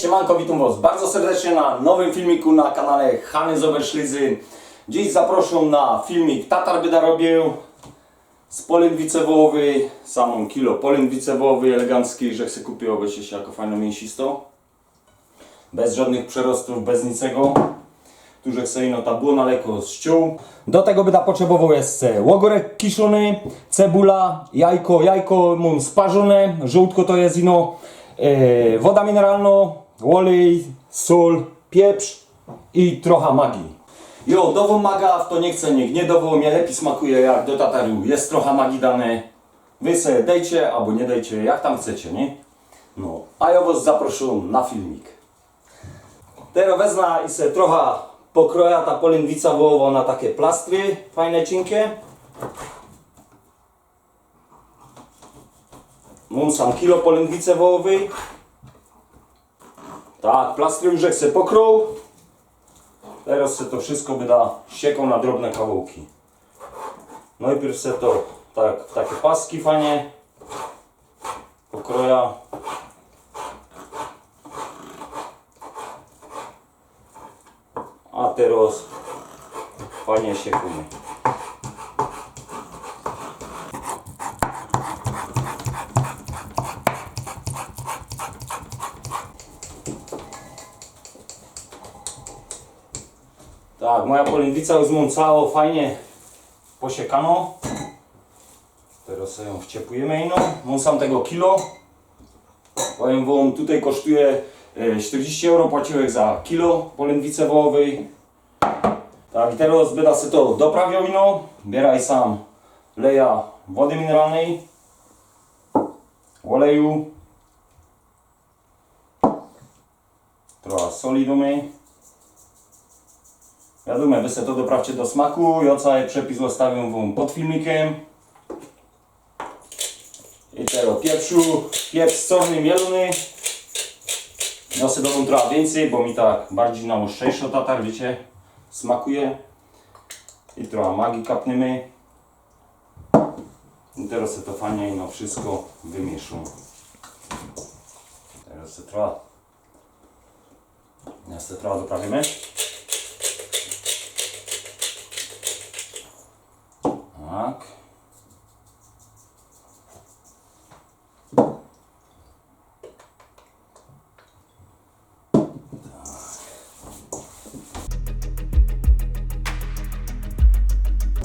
Siemanko, witam Was bardzo serdecznie na nowym filmiku na kanale Hany Zoberszlizy. Dziś zaproszę na filmik Tatar by robił z polędwicy wołowej, samą kilo polędwicy wołowej eleganckiej, że chcę kupić obejście się jako fajną mięsisto. Bez żadnych przerostów, bez niczego. Tu, że chcę ino ta było na lekko z ściół. Do tego by da potrzebował jest łogorek kiszony, cebula, jajko, jajko mam sparzone, żółtko to jest ino, e, woda mineralna, olej, sól, pieprz i trochę magii. Jo, dowo maga, w to nie chcę, niech nie dowo, mnie lepiej smakuje jak do tataru. Jest trochę magii dane. Wy se dejcie, albo nie dejcie, jak tam chcecie, nie? No, a ja was zaproszę na filmik. Teraz wezmę i se trochę pokroja ta polędwica wołowa na takie plastry fajne, cienkie. Mam sam kilo polędwicy wołowej. Tak, jak se pokroł. Teraz se to wszystko wyda sieką na drobne kawałki. Najpierw se to tak, takie paski fajnie pokroja. A teraz fajnie siekujemy. Tak, moja polędwica już mam cało fajnie posiekano. Teraz ją wciepujemy ino. Mam sam tego kilo. Powiem wam, tutaj kosztuje e, 40 euro płaciłek za kilo polędwicy wołowej. Tak, i teraz będę sobie to doprawiał ino. Bieraj sam leja wody mineralnej, oleju, trochę soli domy. Wiadomo, wy sobie to doprawcie do smaku. Ja cały przepis zostawię wam pod filmikiem. I teraz pieprzu, pieprz czarny mielony. Ja sobie dodam trochę więcej, bo mi tak bardziej na ostrzejszo tatar, wiecie, smakuje. I trochę magii kapniemy. I teraz sobie to fajnie no wszystko wymieszam. Teraz sobie trochę, ja sobie trochę doprawimy.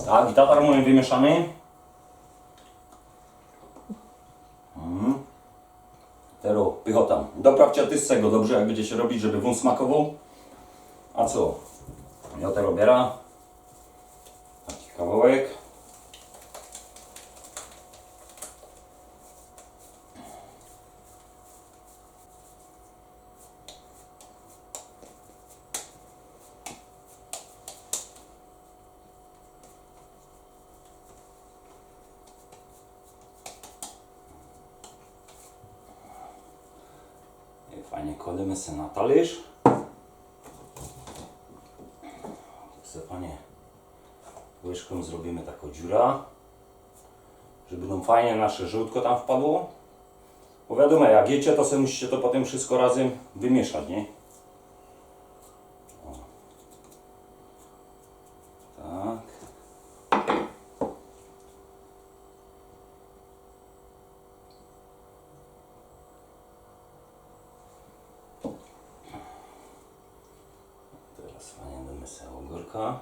Tak, i tatar mój wymieszany. Mhm. Teraz pychotam. Doprawcie tysce go dobrze, jak będziecie robić, żeby wąs smakował. A co? Ja to robię. Taki kawałek. Sobie na talerz. Panie łyżką zrobimy taką dziura, żeby nam fajnie nasze żółtko tam wpadło. Bo wiadomo, jak jecie, to sobie musicie to potem wszystko razem wymieszać, nie? Damy sobie ogórka.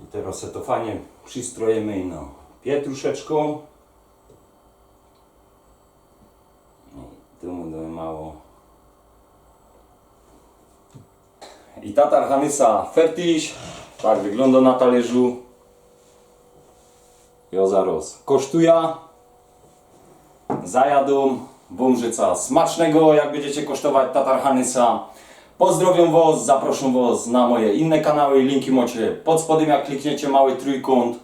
I teraz sobie to fajnie przystrojemy no pietruszeczką. I tu mu damy mało I tatar Hanysa Fertiś. Tak wygląda na talerzu. Jo zaraz kosztuje. Zajadą. Wążyca smacznego, jak będziecie kosztować tatar Hanysa. Pozdrowiam Was, zaproszę Was na moje inne kanały. Linki macie pod spodem, jak klikniecie mały trójkąt.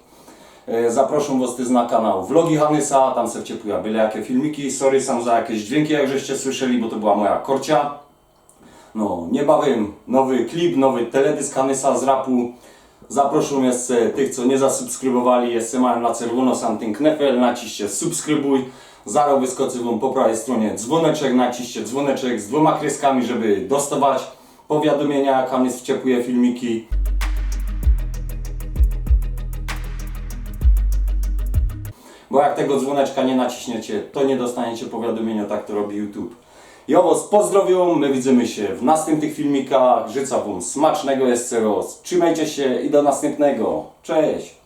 E, Zapraszam Was też na kanał Vlogi Hanysa, tam se wciepuję byle jakie filmiki. Sorry sam za jakieś dźwięki, jak żeście słyszeli, bo to była moja korcia. No, niebawem nowy klip, nowy teledysk Hanysa z rapu. Zapraszam jeszcze tych, co nie zasubskrybowali, jeszcze mają na czerwono sam knefel, naciście subskrybuj. Zaraz wyskoczy Wam po prawej stronie dzwoneczek, naciście dzwoneczek z dwoma kreskami, żeby dostawać powiadomienia, jak Hanys wciepuje filmiki. Bo jak tego dzwoneczka nie naciśniecie, to nie dostaniecie powiadomienia, tak to robi YouTube. Ja Was pozdrowią, my widzimy się w następnych filmikach. Życzę Wam smacznego raz. Trzymajcie się i do następnego. Cześć!